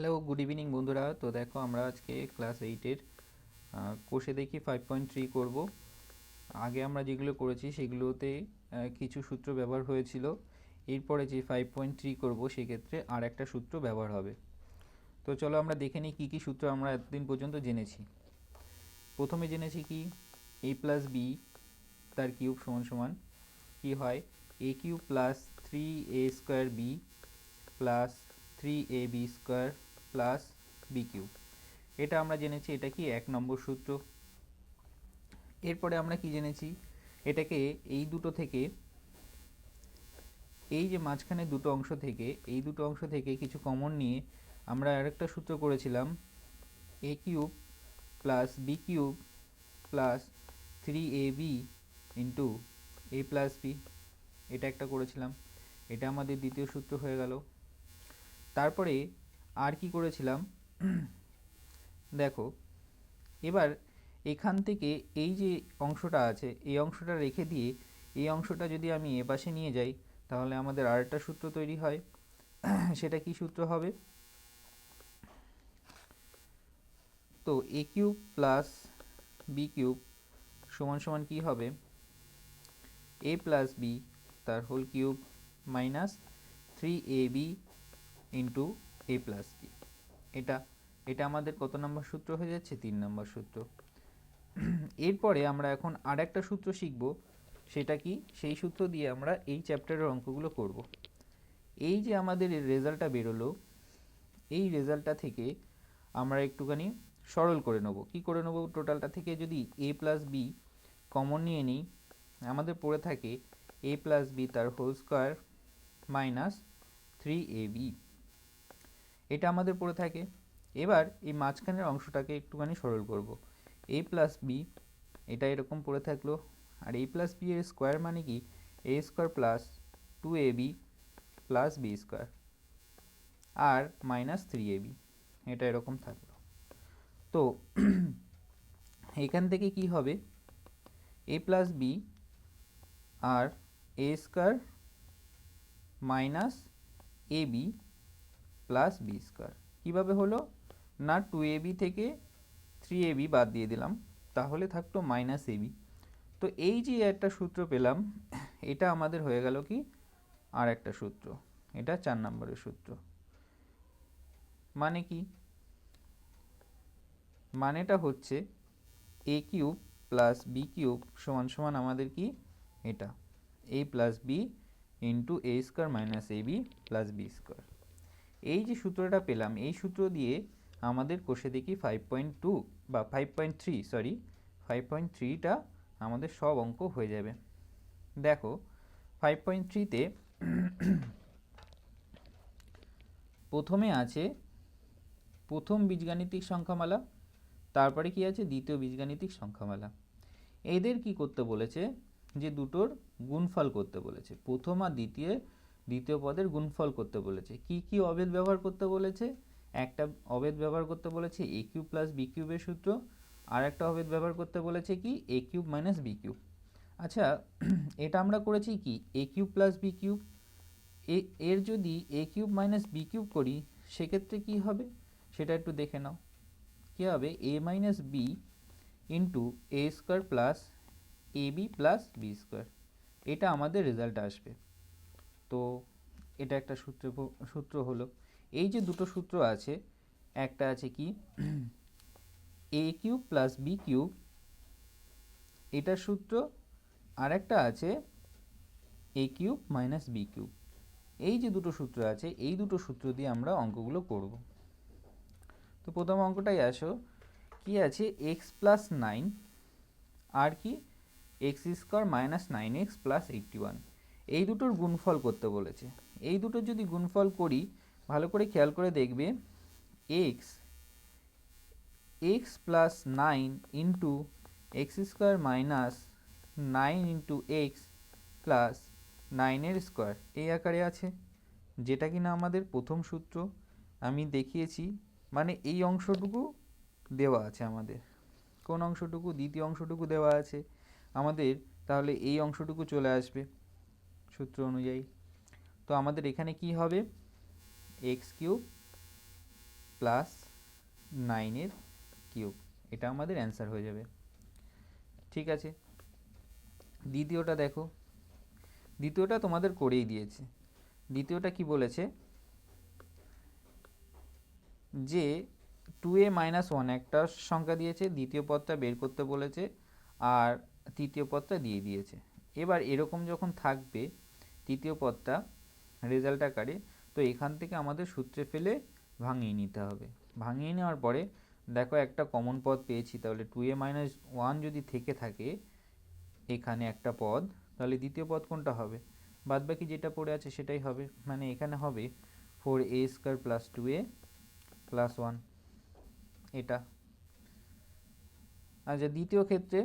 Hello good evening বন্ধুরা। তো দেখো, আমরা আজকে ক্লাস এইটের কোষে দেখি ফাইভ পয়েন্ট থ্রি করব। আগে আমরা যেগুলো করেছি সেগুলোতে কিছু সূত্র ব্যবহার হয়েছিল। এরপরে যে ফাইভ পয়েন্ট থ্রি করব সেক্ষেত্রে আর একটা সূত্র ব্যবহার হবে। তো চলো আমরা দেখে নিই কী কী সূত্র আমরা এতদিন পর্যন্ত জেনেছি। প্রথমে জেনেছি কি? এ প্লাস বি তার কিউব সমান সমান। কী হয়? A cube plus three A square B plus three A B square plus B cube এটা আমরা জেনেছি, এটা কি? এক নম্বর সূত্র। এরপরে আমরা কি জেনেছি? এটাকে এই দুটো থেকে, এই যে মাঝখানে দুটো অংশ থেকে, এই দুটো অংশ থেকে কিছু কমন নিয়ে আমরা আরেকটা সূত্র করেছিলাম A cube plus B cube plus three A B into A plus B এটা একটা করেছিলাম। এটা আমাদের দ্বিতীয় সূত্র হয়ে গেল। তারপরে আর কি করেছিলাম? দেখো, এবার এখান থেকে এই যে অংশটা আছে, এই অংশটা রেখে দিয়ে, এই অংশটা যদি আমি এ পাশে নিয়ে যাই, তাহলে আমাদের আরেকটা সূত্র তৈরি হয়। সেটা কি সূত্র হবে? তো A cube plus B cube সমান সমান কী হবে? এ প্লাস বি তার whole cube minus three A B into A plus B এটা এটা আমাদের কত নম্বর সূত্র হয়ে যাচ্ছে? তিন নম্বর সূত্র। এরপরে আমরা এখন আর একটা সূত্র শিখব। সেটা কি? সেই সূত্র দিয়ে আমরা এই চ্যাপ্টারের অঙ্কগুলো করব। এই যে আমাদের রেজাল্টটা বেরোলো, এই রেজাল্টটা থেকে আমরা একটুখানি সরল করে নেব। কি করে নেব? টোটালটা থেকে যদি এ প্লাস বি কমন নিয়ে নিই, আমাদের পড়ে থাকে এ প্লাস বি তার whole square minus three A B এটা আমাদের পড়ে থাকে। এবার এই মাঝখানের অংশটাকে একটুখানি সরল করব। এ প্লাস বি এটা এরকম পড়ে থাকল। আর এ প্লাস বি এর স্কোয়ার মানে কি? A square plus two A B plus B square R minus three A B এটা এরকম থাকল। তো এখান থেকে কি হবে? A plus B R A square minus A B plus B square কীভাবে হলো? না টু এ বি থেকে থ্রি এ বি বাদ দিয়ে দিলাম, তাহলে থাকতো মাইনাস এ বি তো এই যে একটা সূত্র পেলাম, এটা আমাদের হয়ে গেল কি? আর একটা সূত্র। এটা চার নম্বরের সূত্র। মানে কি? মানেটা হচ্ছে A cube plus B cube সমান সমান আমাদের কি? এটা। A plus B into A square minus A B plus B square এই যে সূত্রটা পেলাম, এই সূত্র দিয়ে আমাদের কোষে দেখি ফাইভ পয়েন্ট টু বা five point three sorry five point থ্রিটা আমাদের সব অঙ্ক হয়ে যাবে। দেখো ফাইভ পয়েন্ট থ্রিতে প্রথমে আছে প্রথম বীজগাণিতিক সংখ্যামালা, তারপরে কি আছে দ্বিতীয় বীজগাণিতিক সংখ্যামালা। এদের কি করতে বলেছে? যে দুটোর গুণফল করতে বলেছে। প্রথম আর দ্বিতীয় দ্বিতীয় পদের গুণফল করতে বলেছে। কি কি অভেদ ব্যবহার করতে বলেছে? একটা অভেদ ব্যবহার করতে বলেছে এ কিউব প্লাস বি কিউবের সূত্র। আর একটা অভেদ ব্যবহার করতে বলেছে কি? A cube minus B cube. আচ্ছা এটা আমরা করেছি কি? A cube plus B cube. এর যদি A cube minus B cube করি, সেক্ষেত্রে কি হবে? সেটা একটু দেখে নাও। কী হবে? A minus B into A square plus A B plus B square এটা আমাদের রেজাল্ট আসবে। তো এটা একটা সূত্র সূত্র হলো। এই যে দুটো সূত্র আছে, একটা আছে কি? A cube plus B cube, এটার সূত্র আর একটা আছে A cube minus B cube. এই যে দুটো সূত্র আছে, এই দুটো সূত্র দিয়ে আমরা অঙ্কগুলো করব। তো প্রথম অঙ্কটাই আসো। কি আছে? এক্স প্লাস নাইন আর কি? X square minus nine X plus eighty one এই দুটোর গুণফল করতে বলেছে। এই দুটোর যদি গুণফল করি, ভালো করে খেয়াল করে দেখবে X X plus nine into X square minus nine into X plus নাইনের স্কোয়ার এই আকারে আছে। যেটা কিনা আমাদের প্রথম সূত্র, আমি দেখিয়েছি মানে এই অংশটুকু দেওয়া আছে আমাদের। কোন অংশটুকু, দ্বিতীয় অংশটুকু দেওয়া আছে। আমাদের তাহলে এই অংশটুকু চলে আসবে। সূত্র অনুযায়ী। তো আমাদের এখানে কি হবে? এক্স কিউব প্লাস নাইনের কিউব এটা আমাদের অ্যান্সার হয়ে যাবে। ঠিক আছে? দ্বিতীয়টা দেখো। দ্বিতীয়টা তোমাদের করেই দিয়েছে। দ্বিতীয়টা কি বলেছে? যে টু এ মাইনাস ওয়ান একটা সংখ্যা দিয়েছে, দ্বিতীয় পদটা বের করতে বলেছে, আর তৃতীয় পদটা দিয়ে দিয়েছে। এবার এরকম যখন থাকবে তৃতীয় পদটা রেজাল্ট আকারে, তো এখান থেকে আমাদের সূত্রে ফেলে ভাঙিয়ে নিতে হবে। ভাঙিয়ে নেওয়ার পরে দেখো একটা কমন পদ পেয়েছি, তাহলে টু এ মাইনাস ওয়ান যদি থেকে থাকে এখানে একটা পদ, তাহলে দ্বিতীয় পদ কোনটা হবে? বাদ বাকি যেটা পড়ে আছে সেটাই হবে। মানে এখানে হবে four A square plus two A plus one এটা। আচ্ছা দ্বিতীয় ক্ষেত্রে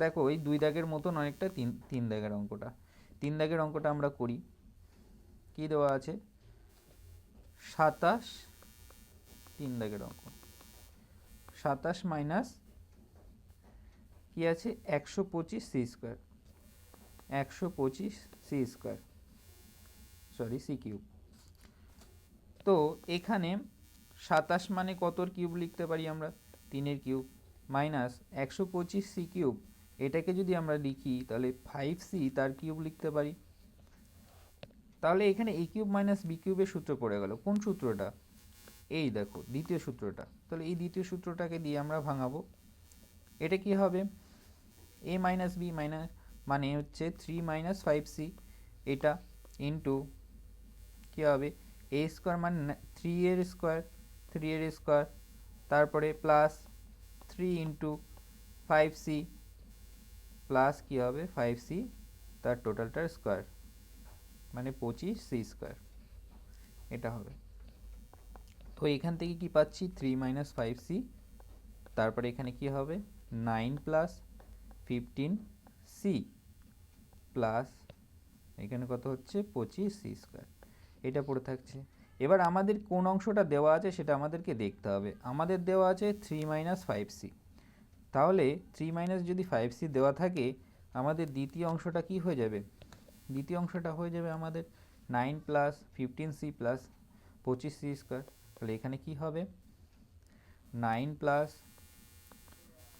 দেখো ওই দুই দাগের মতন অনেকটা তিন তিন দাগের অঙ্কটা। তিন দাগের অঙ্কটা আমরা করি। কি দেওয়া আছে? সাতাশ তিন দাগের অঙ্ক। সাতাশ মাইনাস কি আছে? একশো পঁচিশ সি স্কোয়ার। একশো পঁচিশ C square. Sorry, C cube. তো এখানে সাতাশ মানে কতর কিউব লিখতে পারি আমরা? তিনের কিউব। মাইনাস একশো পঁচিশ সি কিউব। এটাকে যদি আমরা লিখি, তাহলে ফাইভ সি তার কিউব লিখতে পারি। তাহলে এখানে এ কিউব মাইনাস বি কিউবের সূত্র পড়ে গেল। কোন সূত্রটা? এই দেখো, দ্বিতীয় সূত্রটা। তাহলে এই দ্বিতীয় সূত্রটাকে দিয়ে আমরা ভাঙাবো। এটা কি হবে? এ মাইনাস বি মাইনাস মানে হচ্ছে থ্রি মাইনাস ফাইভ সি এটা ইন্টু কী হবে? এ স্কোয়ার মানে থ্রি এর স্কোয়ার থ্রি এর স্কোয়ার তারপরে plus three into five C plus কী হবে? ফাইভ সি তার টোটালটার স্কোয়ার মানে পঁচিশ সি স্কোয়ার এটা হবে। তো এখান থেকে কি পাচ্ছি? থ্রি মাইনাস ফাইভ সি তারপরে এখানে কি হবে? Nine plus fifteen C plus এখানে কত হচ্ছে? পঁচিশ সি স্কোয়ার এটা পড়ে থাকছে। এবার আমাদের কোন অংশটা দেওয়া আছে সেটা আমাদেরকে দেখতে হবে। আমাদের দেওয়া আছে থ্রি মাইনাস ফাইভ সি তাহলে থ্রি মাইনাস যদি ফাইভ সি দেওয়া থাকে, আমাদের দ্বিতীয় অংশটা কি হয়ে যাবে? দ্বিতীয় অংশটা হয়ে যাবে আমাদের nine plus fifteen C plus পঁচিশ সি স্কোয়ার তাহলে এখানে কি হবে? Nine plus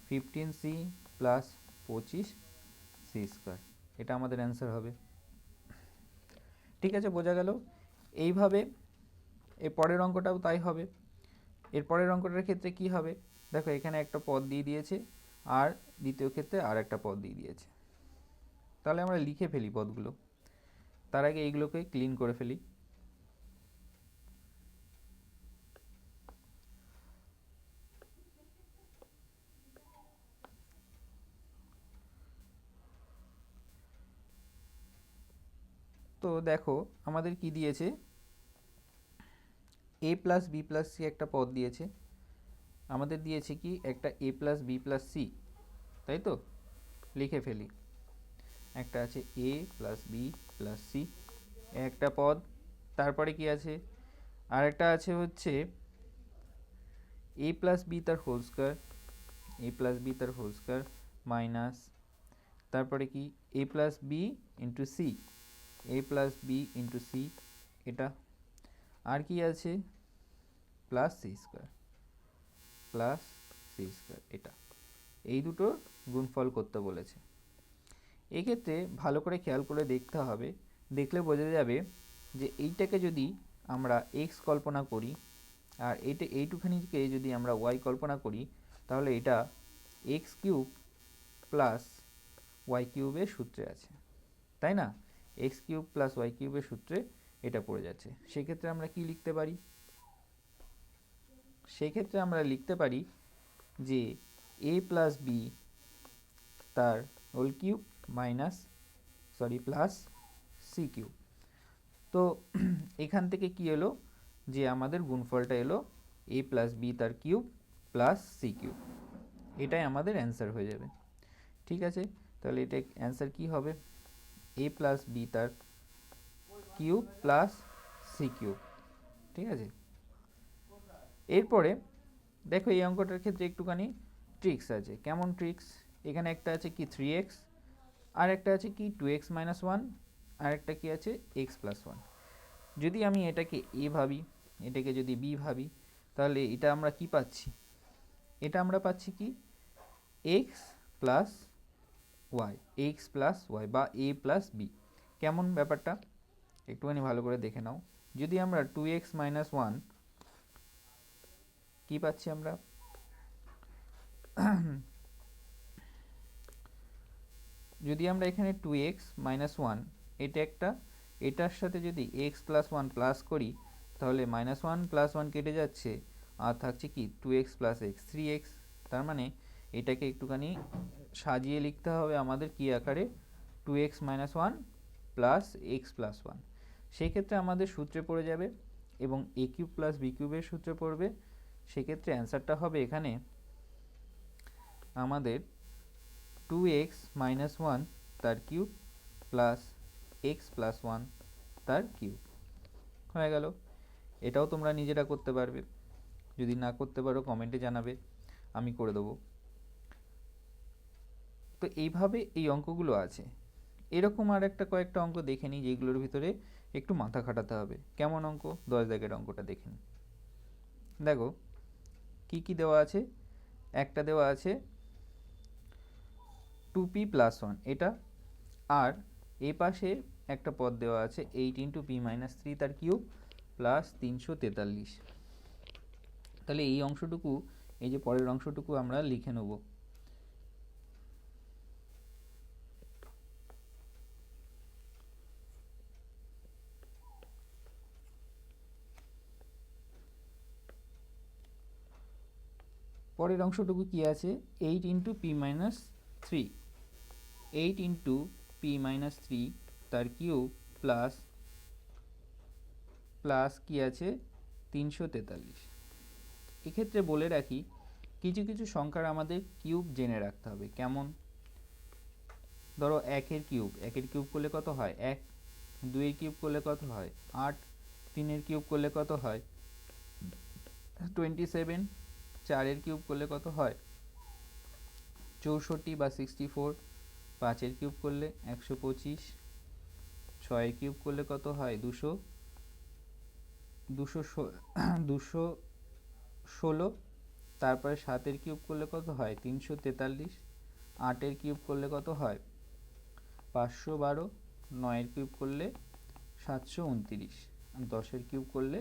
fifteen C plus পঁচিশ সি স্কোয়ার এটা আমাদের অ্যান্সার হবে। ঠিক আছে, বোঝা গেল? এইভাবে এর পরের অঙ্কটাও তাই হবে। এর পরের অঙ্কটার ক্ষেত্রে কি হবে? দেখো এখানে একটা পদ দিয়ে দিয়েছে, আর দ্বিতীয় ক্ষেত্রে আর একটা পদ দিয়ে দিয়েছে। তাহলে আমরা লিখে ফেলি পদগুলো। তার আগে এইগুলোকে ক্লিন করে ফেলি। তো দেখো আমাদের কি দিয়েছে? A plus B plus C একটা পদ দিয়েছে। আমাদের দিয়েছে কি একটা A plus B plus C তাই তো? লিখে ফেলি। একটা আছে A plus B plus C একটা পদ। তারপরে কি আছে? আর একটা আছে হচ্ছে এ প্লাস বি তার whole square A plus B তার হোল স্কোয়ার মাইনাস তারপরে কি? A plus B into C A plus B into C এটা। আর কি আছে? Plus C square plus C square এটা। এই দুটোর গুণফল করতে বলেছে। এক্ষেত্রে ভালো করে খেয়াল করে দেখতে হবে। দেখলে বোঝা যাবে যে এইটাকে যদি আমরা এক্স কল্পনা করি, আর এইটা, এইটুখানিকে যদি আমরা ওয়াই কল্পনা করি, তাহলে এটা এক্স কিউব প্লাস ওয়াই কিউবের সূত্রে আছে। তাই না? এক্স কিউব প্লাস ওয়াই কিউবের সূত্রে এটা পড়ে যাচ্ছে। সেক্ষেত্রে আমরা কি লিখতে পারি? সেক্ষেত্রে আমরা লিখতে পারি যে এ প্লাস বি তার whole cube minus sorry plus C cube তো এখান থেকে কি এলো? যে আমাদের গুণফলটা এলো এ প্লাস বি তার কিউব প্লাস সি কিউব এটাই আমাদের অ্যান্সার হয়ে যাবে। ঠিক আছে? তাহলে এটা অ্যান্সার কি হবে? এ প্লাস বি তার কিউব প্লাস সি কিউব ঠিক আছে? এরপরে দেখো এই অঙ্কটার ক্ষেত্রে একটুখানি ট্রিক্স আছে। কেমন ট্রিক্স এখানে একটা আছে কি থ্রি এক্স আর একটা আছে কি টু এক্স মাইনাস ওয়ান আর একটা কি আছে এক্স প্লাস ওয়ান যদি আমি এটাকে এ ভাবি, এটাকে যদি বি ভাবি, তাহলে এটা আমরা কি পাচ্ছি? এটা আমরা পাচ্ছি কি X plus Y X plus Y বা এ প্লাস বি কেমন ব্যাপারটা? একটুখানি ভালো করে দেখে নাও। যদি আমরা টু এক্স মাইনাস ওয়ান কী পাচ্ছি আমরা? যদি আমরা এখানে টু এক্স মাইনাস ওয়ান এটা একটা, এটার সাথে যদি এক্স প্লাস ওয়ান প্লাস করি, তাহলে মাইনাস ওয়ান প্লাস ওয়ান কেটে যাচ্ছে, আর থাকছে কি two X plus X three X তার মানে এটাকে একটুখানি সাজিয়ে লিখতে হবে আমাদের কি আকারে? Two X minus one plus X plus one সেই ক্ষেত্রে আমাদের সূত্রে পড়ে যাবে এবং এ কিউব প্লাস বি কিউবের সূত্রে পড়বে। সেক্ষেত্রে অ্যান্সারটা হবে এখানে আমাদের টু এক্স মাইনাস ওয়ান তার cube plus X plus one তার কিউব হয়ে গেল। এটাও তোমরা নিজেরা করতে পারবে। যদি না করতে পারো কমেন্টে জানাবে। আমি করে দেবো। তো এইভাবে এই অঙ্কগুলো আছে। এরকম আর একটা কয়েকটা অঙ্ক দেখে নিই, যেগুলোর ভিতরে একটু মাথা খাটাতে হবে। কেমন অঙ্ক? দশ দাগের অঙ্কটা দেখে নিই। দেখো কী কি দেওয়া আছে? একটা দেওয়া আছে টু পি প্লাস ওয়ান এটা আর এ পাশে একটা পদ দেওয়া আছে eight into P minus three তার কিউব প্লাস তিনশো তেতাল্লিশ। তাহলে এই অংশটুকু, এই যে পরের অংশটুকু আমরা লিখে নেব। পরের অংশটুকু কি আছে? Eight into P minus three eight into P minus three তার কিউব প্লাস প্লাস কি আছে? তিনশো তেতাল্লিশ। এক্ষেত্রে বলে রাখি, কিছু কিছু সংখ্যার আমাদের কিউব জেনে রাখতে হবে। কেমন? ধরো একের কিউব। একের কিউব করলে কত হয়? এক। দুইয়ের কিউব করলে কত হয়? আট। তিনের কিউব করলে কত হয়? টোয়েন্টি সেভেন চারের কিউব করলে কত হয়? চৌষট্টি বা সিক্সটি ফোর পাঁচের কিউব করলে একশো পঁচিশ, ছয়ের কিউব করলে কত হয়? দুশো দুশো দুশো ষোলো, তারপরে সাতের কিউব করলে কত হয়? তিনশো তেতাল্লিশ, আটের কিউব করলে কত হয়? পাঁচশো বারো, নয়ের কিউব করলে সাতশো উনতিরিশ, দশের কিউব করলে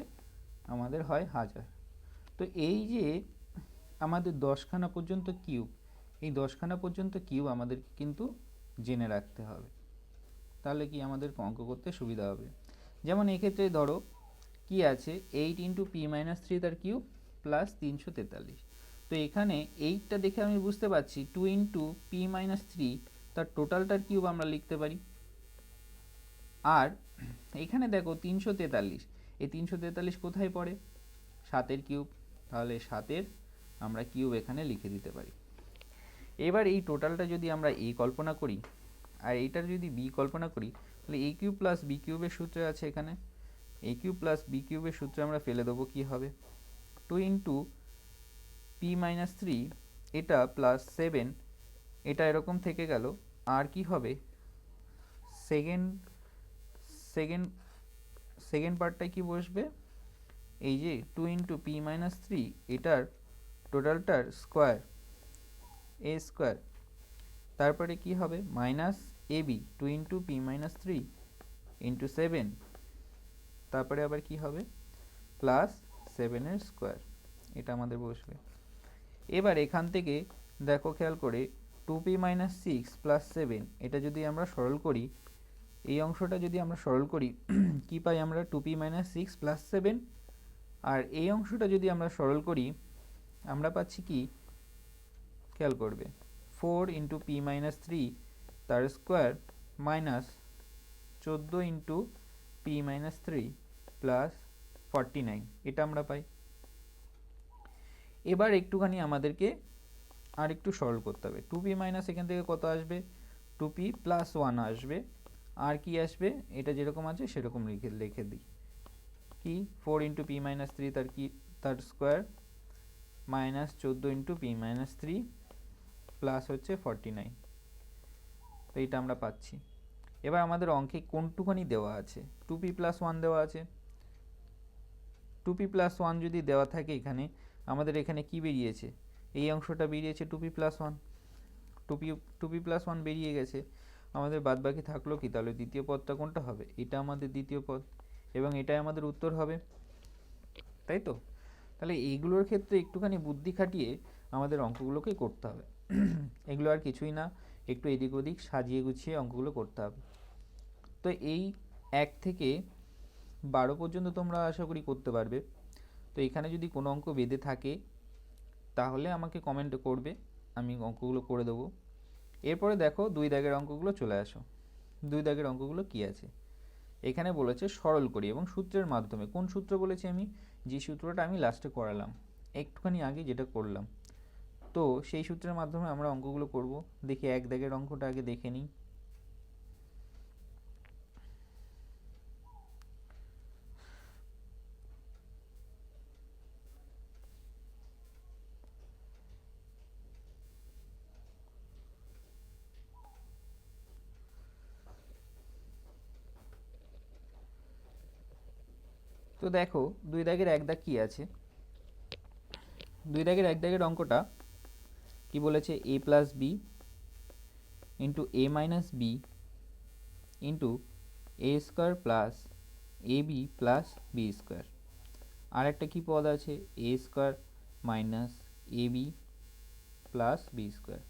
আমাদের হয় হাজার। তো এই যে আমাদের দশখানা পর্যন্ত কিউব এই দশখানা পর্যন্ত কিউব আমাদের কিন্তু জেনে রাখতে হবে। তাহলে কি আমাদের অঙ্ক করতে সুবিধা হবে? যেমন এক্ষেত্রে ধরো, কি আছে? Eight into P minus three তার কিউব প্লাস তিনশো তেতাল্লিশ। তো এখানে এইটটা দেখে আমি বুঝতে পারছি two into P minus three তার টোটালটার কিউব আমরা লিখতে পারি। আর এখানে দেখো তিনশো তেতাল্লিশ, এই তিনশো তেতাল্লিশ কোথায় পড়ে? সাতের কিউব তাহলে সাতের আমরা কিউব এখানে লিখে দিতে পারি। এবার এই টোটালটা যদি আমরা এ কল্পনা করি, আর এইটার যদি বি কল্পনা করি, তাহলে এ কিউব প্লাস বি কিউবের সূত্রে আছে এখানে। এ কিউব প্লাস বি কিউবের সূত্রে আমরা ফেলে দেবো, কী হবে? Two into P minus three, এটা প্লাস সেভেন, এটা এরকম থেকে গেল। আর কি হবে? সেকেন্ড সেকেন্ড সেকেন্ড পার্টটায় কি বসবে? এই যে two into P minus three, এটার টোটালটার স্কোয়ার এ স্কোয়ার, তারপরে কি হবে? Minus A B two into P minus three into seven তারপরে আবার কি হবে? প্লাস সেভেনের স্কোয়ার, এটা আমাদের বসবে। এবার এখান থেকে দেখো, খেয়াল করে two P minus six plus seven এটা যদি আমরা সরল করি, এই অংশটা যদি আমরা সরল করি, কি পাই আমরা? Two P minus six plus seven আর এই অংশটা যদি আমরা সরল করি আমরা পাচ্ছি কি? খেয়াল করবে। Four into P minus three তার স্কোয়ার মাইনাস চোদ্দ into P minus three plus forty nine এটা আমরা পাই। এবার একটুখানি আমাদেরকে আর একটু সরল করতে হবে। টু পি মাইনাস এখান থেকে কত আসবে? টু পি প্লাস ওয়ান আসবে। আর কি আসবে? এটা যেরকম আছে, সেরকম লিখে লিখে দিই। কি? Four into P minus three তার কি, তার স্কোয়ার মাইনাস চোদ্দ into P minus three plus হচ্ছে ফর্টি নাইন। তো এইটা আমরা পাচ্ছি। এবার আমাদের অঙ্কে কোনটুখানি দেওয়া আছে? টু পি প্লাস ওয়ান দেওয়া আছে। টু পি প্লাস ওয়ান যদি দেওয়া থাকে এখানে, আমাদের এখানে কি বেরিয়েছে? এই অংশটা বেরিয়েছে two P plus one. Two P two P plus one বেরিয়ে গেছে। আমাদের বাদ বাকি থাকল কি? তাহলে দ্বিতীয় পদটা কোনটা হবে? এটা আমাদের দ্বিতীয় পদ। এবং এটাই আমাদের উত্তর হবে। তাই তো? তাহলে এইগুলোর ক্ষেত্রে একটুখানি বুদ্ধি খাটিয়ে আমাদের অঙ্কগুলোকে করতে হবে। এগুলো আর কিছুই না, একটু এদিক ওদিক সাজিয়ে গুছিয়ে অঙ্কগুলো করতে হবে। তো এই এক থেকে বারো পর্যন্ত তোমরা আশা করি করতে পারবে। তো এখানে যদি কোনো অঙ্ক বেঁধে থাকে, তাহলে আমাকে কমেন্ট করবে, আমি অঙ্কগুলো করে দেবো। এরপরে দেখো দুই দাগের অঙ্কগুলো চলে আসো। দুই দাগের অঙ্কগুলো কি আছে? এখানে বলেছে সরল করি এবং সূত্রের মাধ্যমে। কোন সূত্র বলেছি আমি? যে সূত্রটা আমি লাস্টে করালাম, একটুখানি আগে যেটা করলাম। তো সেই সূত্রের মাধ্যমে আমরা অঙ্কগুলো করব। দেখি এক দাগের অঙ্কটা আগে দেখে নিই। তো দেখো, দুই দাগের এক দাগ কি আছে? দুই দাগের এক দাগের অঙ্কটা কি বলেছে? A plus B into A minus B into A square plus A B plus B square আর একটা কী পদ আছে? A square minus A B plus B square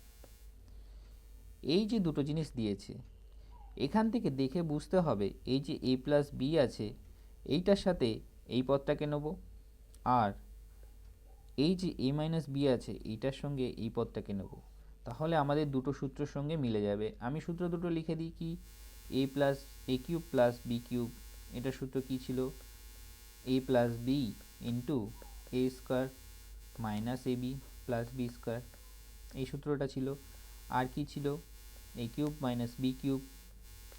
এই যে দুটো জিনিস দিয়েছে, এখান থেকে দেখে বুঝতে হবে, এই যে এ প্লাস বি আছে এইটার সাথে এই পদটাকে নেব। আর এই যে এ মাইনাস বি আছে, এইটার সঙ্গে এই পদটাকে নেব। তাহলে আমাদের দুটো সূত্রের সঙ্গে মিলে যাবে। আমি সূত্র দুটো লিখে দিই কি? A plus A cube plus B cube এটার সূত্র কী ছিল? A plus B into A square minus A B plus B square এই সূত্রটা ছিল। আর কি ছিল? A cube minus B cube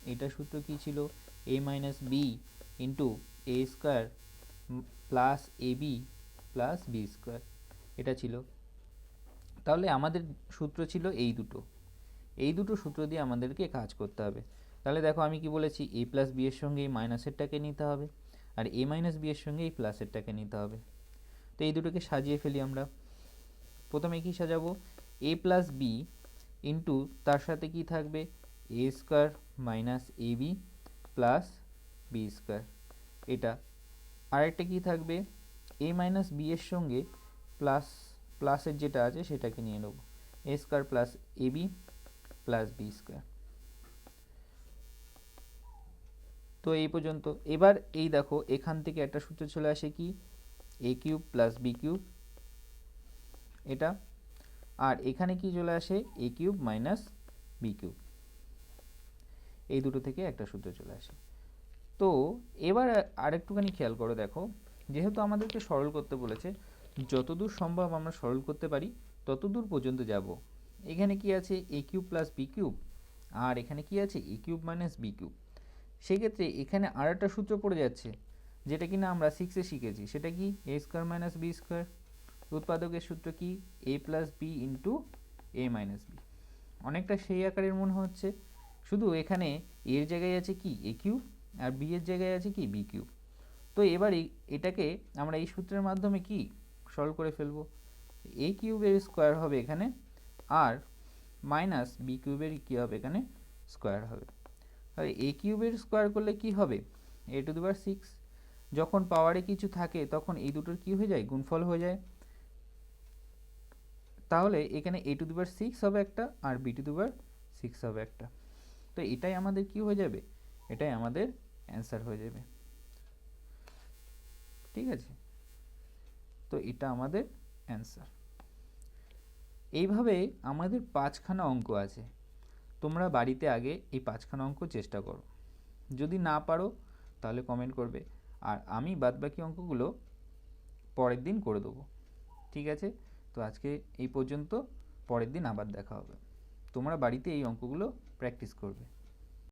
এটার সূত্র কী ছিল? A minus B into A square plus A B plus B square এটা ছিল। তাহলে আমাদের সূত্র ছিল এই দুটো। এই দুটো সূত্র দিয়ে আমাদেরকে কাজ করতে হবে। তাহলে দেখো আমি কি বলেছি এ প্লাস বি এর সঙ্গে এই মাইনাসেরটাকে নিতে হবে আর এ মাইনাস বি এর সঙ্গে এই প্লাসেরটাকে নিতে হবে। তো এই দুটোকে সাজিয়ে ফেলি আমরা। প্রথমে কি সাজাবো? এ প্লাস বি ইন্টু তার সাথে কি থাকবে? A square minus A B plus B square এটা। আরেকটা কি থাকবে? এ মাইনাস বি এর সঙ্গে প্লাস প্লাসের যেটা আছে সেটাকে নিয়ে নেব। A square plus A B plus B square তো এই পর্যন্ত। এবার এই দেখো, এখান থেকে একটা সূত্র চলে আসে কি? A cube plus B cube এটা। আর এখানে কি চলে আসে? A cube minus B cube এই দুটো থেকে একটা সূত্র চলে আসে। তো এবার আরেকটুখানি খেয়াল করো দেখো। যেহেতু আমাদেরকে সরল করতে বলেছে, যতদূর সম্ভব আমরা সরল করতে পারি, ততদূর পর্যন্ত যাব। এখানে কি আছে? A cube plus B cube আর এখানে কি আছে? A cube minus B cube সেক্ষেত্রে এখানে আর একটা সূত্র পড়ে যাচ্ছে, যেটা কি না আমরা সিক্সে শিখেছি। সেটা কি? A square minus B square উৎপাদকের সূত্র কি? A plus B into A minus B অনেকটা সেই আকারের মনে হচ্ছে। শুধু এখানে এর জায়গায় আছে কি? এ কিউব আর বি এর জায়গায় আছে কি? বি কিউব তো এবার এটাকে আমরা এই সূত্রের মাধ্যমে কি? সলভ করে ফেলব। এ কিউবের স্কোয়ার হবে এখানে আর মাইনাস বি কিউবের কী হবে এখানে? স্কোয়ার হবে। তাহলে এ কিউবের স্কোয়ার করলে কি হবে? এ টু দুবার সিক্স যখন পাওয়ারে কিছু থাকে, তখন এই দুটোর কি হয়ে যায়? গুণফল হয়ে যায়। তাহলে এখানে এ টু দুবার সিক্স হবে একটা আর বি টু দুবার সিক্স হবে একটা। তো এটাই আমাদের কি হয়ে যাবে? এটাই আমাদের অ্যান্সার হয়ে যাবে। ঠিক আছে? তো এটা আমাদের অ্যান্সার এইভাবে আমাদের পাঁচখানা অঙ্ক আছে। তোমরা বাড়িতে আগে এই পাঁচখানা অঙ্ক চেষ্টা করো। যদি না পারো, তাহলে কমেন্ট করবে। আর আমি বাদবাকি অঙ্কগুলো পরের দিন করে দেবো। ঠিক আছে? তো আজকে এই পর্যন্ত, পরের দিন আবার দেখা হবে। তোমরা বাড়িতে এই অঙ্কগুলো প্র্যাকটিস করবে।